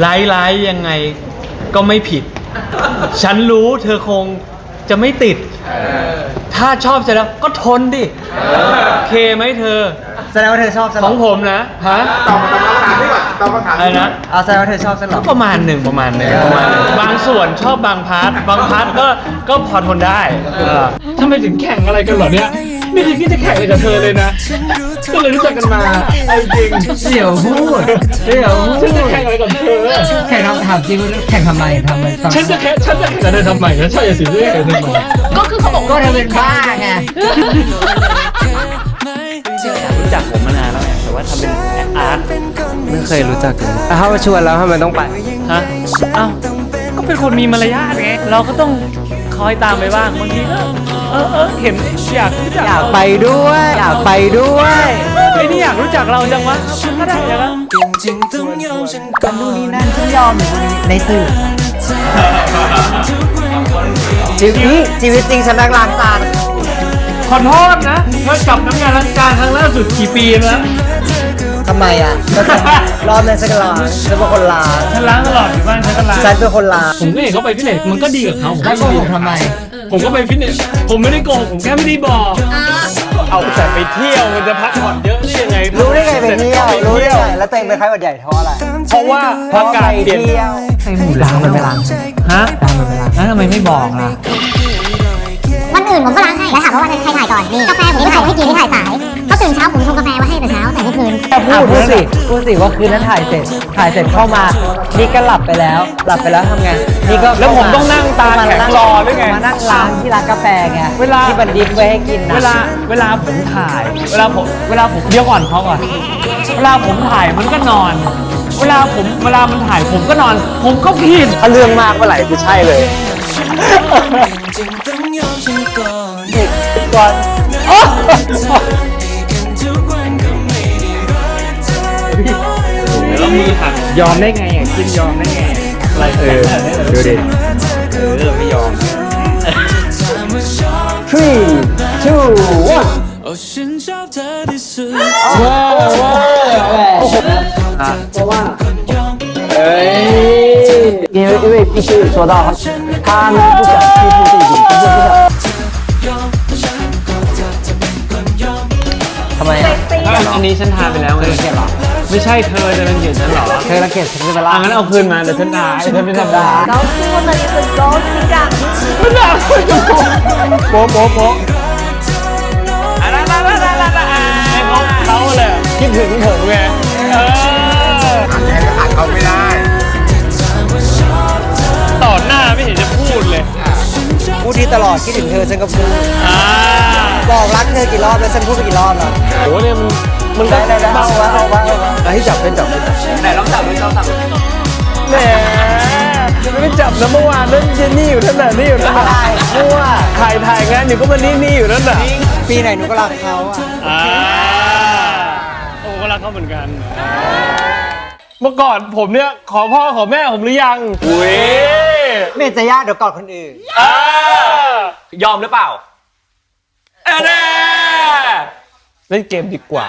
ไลฟ์ไลฟ์ยังไงก็ไม่ผิด ฉันรู้เธอคงจะไม่ติด ถ้าชอบเสร็จแล้วก็ทนดิโอเคไหมเธอ แสดงว่าเธอชอบฉันขเหรองผมนะฮะตอบคำถามดีกว่าตอบคำถามอะไรนะ เอาแสดงว่าเธอชอบฉันเหรก็อประมาณหนึ่งประมาณหนึ่งประมาณหนึ่งบางส่วนชอบบางพาร์ทบางพาร์ทก็ก็พอทนได้เออทำไมถึงแข่งอะไรกันเหรอเนี่ย ไม่ได้คิดจะแข่งอะไรกับเธอเลยนะก็เลยรู้จักกันมาเอาจริงเดี๋ยวพูดเดี๋ยวพูฉันจะดแข่งอะไรกับเธอแข่งคำถามจริงแข่งทำไมทำไมฉันจะแค่ฉันจะแข่งกับเธอทำไมนะใช่สิเรื่องทำไมก็คือเขาบอกก็เธอเป็นบ้าไงรู้จักผมมานานแล้วไงแต่ว่าทำเป็นอาร์ตไม่เคยรู้จักเลยถ้ามาชวนแล้วทำไมต้องไป ฮะอ้าวก็เป็นคนมีมารยาทไง เราก็ต้อง คอยตามไปบ้างบางทีก็เออเออเห็นอยากรู้จักอยากไปด้วย อยากไปด้วยไอ้นี่อยากรู้จักเราจังวะก็ได้แล้วกันนู่นนี่นั่นฉันยอมในสื่อชีวิตชีวิตจริงฉันนักล้างจานขอโทษนะมาจับน้ำยาล้างจานครั้งล่าสุดกี่ปีแล้ว ทำไมอะก็ฉันรอบนั้นฉันก็ล้างฉันเป็นคนล้างฉันล้างตลอดอยู่บ้านฉันก็ล้างฉันเป็นคนล้างผมก็เห็นเขาไปฟิตเนสมันก็ดีกับเขาผมแล้วก็โกดีหกทำไม ผมก็ไปฟิตเนสผมไม่ได้โกหกผมแค่ไม่ได้บอก เอาแต่ไปเที่ยวมันจะพักผ่อนเยอะได้ยังไงรู้ได้ไงไปเที่ยวรู้ได้เที่ยวไงแล้วตัวเองเป็นไข้หวัดใหญ่เพราะอะไรเพราะว่าเพราะอากาไปศเปลี่ยน เที่ยวไอ้หมูล้างมันไปล้างฮะล้างมันไปล้างแล้วทำไมไม่บอกล่ะวันอื่นผมก็ล้างให้ แล้วถามว่าวันนั้นใครถ่ายก่อนนี่กาแฟผมที่ถ่ายให้กินที่ถ่ายสายเพราะ ตื่นเช้าผมชงกาแฟไว้ให้แต่เช้าแต่เมื่อคืนพูดพูดสิพูดสิว่าคืนนั้นถ่ายเสร็จ ถ่ายเสร็จเข้ามา นี่ก็หลับไปแล้ว หลับไปแล้วทำไง นี่ก็แล้วผมต้องนั่งตาแข็งรอด้วยไงมานั่งร้านที่ร้านกาแฟไงเวลาที่บันดิบไว้ให้กินนะ เวลาเวลาผมถ่าย เวลาผมเวลาผมเดี๋ยวก่อนเขาก่อนเวลาผมถ่ายมันก็นอน เวลาผมเวลามันถ่ายผมก็นอน ผมก็ผิดถ้าเรื่องมากเมื่อไหร่กูใช่เลยก่อนแล้วมือหักยอมได้ไงอ่ะกินยอมได้ไงอะไรเออดูดิเออเราไม่ยอม three two one ว้าวว้าว哎，因为因为必须说到，他们不想欺负自己，就是不想。ทำไมอ่ะ อันนี้ฉันทานไปแล้วไง เกลียดเหรอ ไม่ใช่เธอจะเป็นเกลียดฉันเหรอ เธอรังเกียจฉันใช่ไหมล่ะ อ่ะงั้นเอาคืนมาเดี๋ยวฉันทายเธอไม่ทำได้ 高兴我们很高兴啊！ ไม่ได้โป๊ะโป๊ะโป๊ะอ่ะนั่นนั่นนั่นนั่นนั่นเขาเขาเลยคิดถึงผมไงเออ ขาดแทนก็ขาดเขาไม่ได้ ต่อหน้าไม่เห็นจะพูดเลย พูดที่ตลอดคิดถึงเธอฉันก็พูด อ่า บอกรักเธอกี่รอบแล้วฉันพูดไปกี่รอบแล้ว โหเนี่ยมัน มันก็ได้ได้ได้เอาวะเอาวะเอาวะให้จับเป็นจับเป็นไหนลองจับดูลองจับแหมจะไม่จับนะเมื่อวานนั่นเจนนี่อยู่นั่นน่ะนี่อยู่นั่นน่ะได้มั่วถ่ายถ่ายงานอยู่ก็มานี่นี่อยู่นั่นน่ะปีไหนหนูก็รักเขาอะอ่าโอ้ก็รักเขาเหมือนกัน เมื่อก่อนผมเนี่ยขอพ่อขอแม่ผมหรือยังอุ้ยไม่เห็นจะยากเดี๋ยวกอดคนอื่นอ่ายอมหรือเปล่าเออแน่เล่นเกมดีกว่า